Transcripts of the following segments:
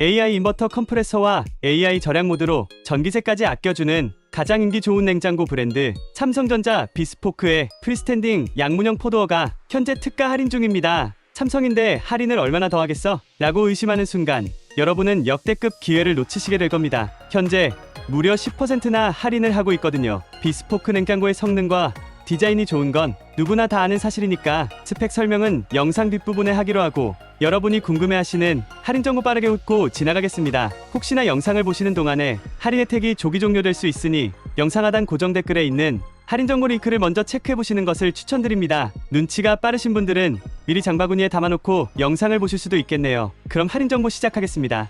AI 인버터 컴프레서와 AI 절약 모드로 전기세까지 아껴주는 가장 인기 좋은 냉장고 브랜드 삼성전자 비스포크의 프리스탠딩 양문형 포도어가 현재 특가 할인 중입니다. 삼성인데 할인을 얼마나 더 하겠어? 라고 의심하는 순간 여러분은 역대급 기회를 놓치시게 될 겁니다. 현재 무려 10%나 할인을 하고 있거든요. 비스포크 냉장고의 성능과 디자인이 좋은 건 누구나 다 아는 사실이니까 스펙 설명은 영상 뒷부분에 하기로 하고 여러분이 궁금해하시는 할인 정보 빠르게 훑고 지나가겠습니다. 혹시나 영상을 보시는 동안에 할인 혜택이 조기 종료될 수 있으니 영상 하단 고정 댓글에 있는 할인 정보 링크를 먼저 체크해 보시는 것을 추천드립니다. 눈치가 빠르신 분들은 미리 장바구니에 담아놓고 영상을 보실 수도 있겠네요. 그럼 할인 정보 시작하겠습니다.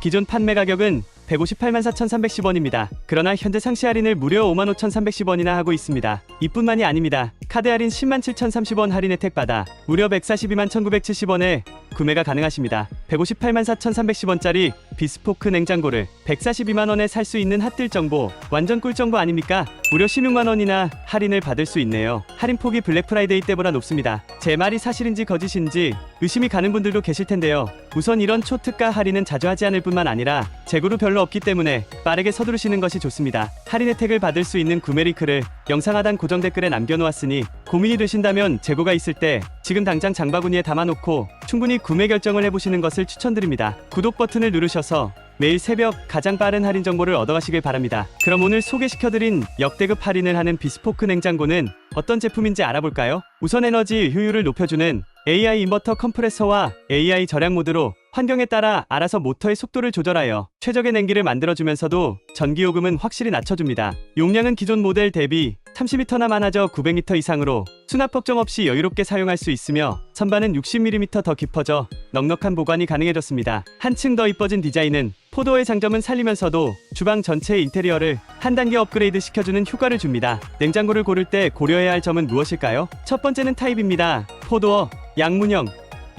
기존 판매 가격은 158만 4,310원입니다. 그러나 현재 상시 할인을 무려 5만 5,310원이나 하고 있습니다. 이뿐만이 아닙니다. 카드 할인 10만 7,030원 할인 혜택 받아 무려 142만 1,970원에 구매가 가능하십니다. 158만 4,310원짜리 비스포크 냉장고를 142만 원에 살 수 있는 핫딜 정보 완전 꿀 정보 아닙니까? 무려 16만 원이나 할인을 받을 수 있네요. 할인 폭이 블랙 프라이데이 때보다 높습니다. 제 말이 사실인지 거짓인지 의심이 가는 분들도 계실 텐데요. 우선 이런 초특가 할인은 자주 하지 않을 뿐만 아니라 재고로 별로 없기 때문에 빠르게 서두르시는 것이 좋습니다. 할인 혜택을 받을 수 있는 구매 링크를 영상 하단 고정 댓글에 남겨놓았으니 고민이 되신다면 재고가 있을 때 지금 당장 장바구니에 담아놓고 충분히 구매 결정을 해보시는 것을 추천드립니다. 구독 버튼을 누르셔서 매일 새벽 가장 빠른 할인 정보를 얻어가시길 바랍니다. 그럼 오늘 소개시켜드린 역대급 할인을 하는 비스포크 냉장고는 어떤 제품인지 알아볼까요? 우선 에너지 효율을 높여주는 AI 인버터 컴프레서와 AI 절약 모드로 환경에 따라 알아서 모터의 속도를 조절하여 최적의 냉기를 만들어주면서도 전기요금은 확실히 낮춰줍니다. 용량은 기존 모델 대비 30m나 많아져 900m 이상으로 수납 걱정 없이 여유롭게 사용할 수 있으며 선반은 60mm 더 깊어져 넉넉한 보관이 가능해졌습니다. 한층 더 이뻐진 디자인은 포도의 장점은 살리면서도 주방 전체의 인테리어를 한 단계 업그레이드 시켜주는 효과를 줍니다. 냉장고를 고를 때 고려해야 할 점은 무엇일까요? 첫 번째는 타입입니다. 포도어, 양문형,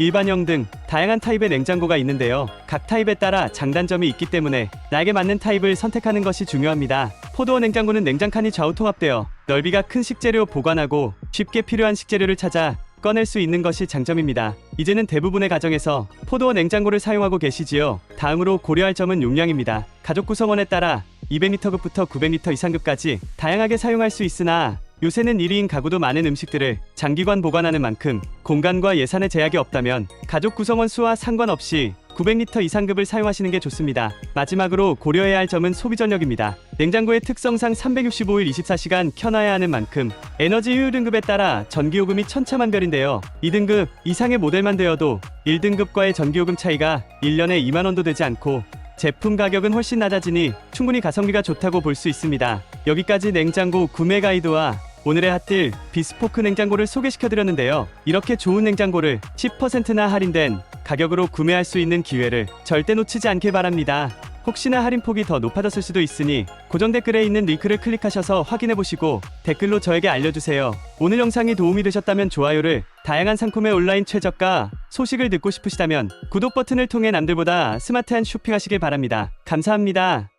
일반형 등 다양한 타입의 냉장고가 있는데요. 각 타입에 따라 장단점이 있기 때문에 나에게 맞는 타입을 선택하는 것이 중요합니다. 포도어 냉장고는 냉장칸이 좌우 통합되어 넓이가 큰 식재료 보관하고 쉽게 필요한 식재료를 찾아 꺼낼 수 있는 것이 장점입니다. 이제는 대부분의 가정에서 포도어 냉장고를 사용하고 계시지요. 다음으로 고려할 점은 용량입니다. 가족 구성원에 따라 200리터급부터 900리터 이상급까지 다양하게 사용할 수 있으나 요새는 1인 가구도 많은 음식들을 장기간 보관하는 만큼 공간과 예산에 제약이 없다면 가족 구성원 수와 상관없이 900리터 이상급을 사용하시는 게 좋습니다. 마지막으로 고려해야 할 점은 소비 전력입니다. 냉장고의 특성상 365일 24시간 켜놔야 하는 만큼 에너지 효율 등급에 따라 전기요금이 천차만별인데요. 2등급 이상의 모델만 되어도 1등급과의 전기요금 차이가 1년에 2만 원도 되지 않고 제품 가격은 훨씬 낮아지니 충분히 가성비가 좋다고 볼 수 있습니다. 여기까지 냉장고 구매 가이드와 오늘의 핫딜 비스포크 냉장고를 소개시켜드렸는데요. 이렇게 좋은 냉장고를 10%나 할인된 가격으로 구매할 수 있는 기회를 절대 놓치지 않길 바랍니다. 혹시나 할인 폭이 더 높아졌을 수도 있으니 고정 댓글에 있는 링크를 클릭하셔서 확인해 보시고 댓글로 저에게 알려주세요. 오늘 영상이 도움이 되셨다면 좋아요를 다양한 상품의 온라인 최저가 소식을 듣고 싶으시다면 구독 버튼을 통해 남들보다 스마트한 쇼핑하시길 바랍니다. 감사합니다.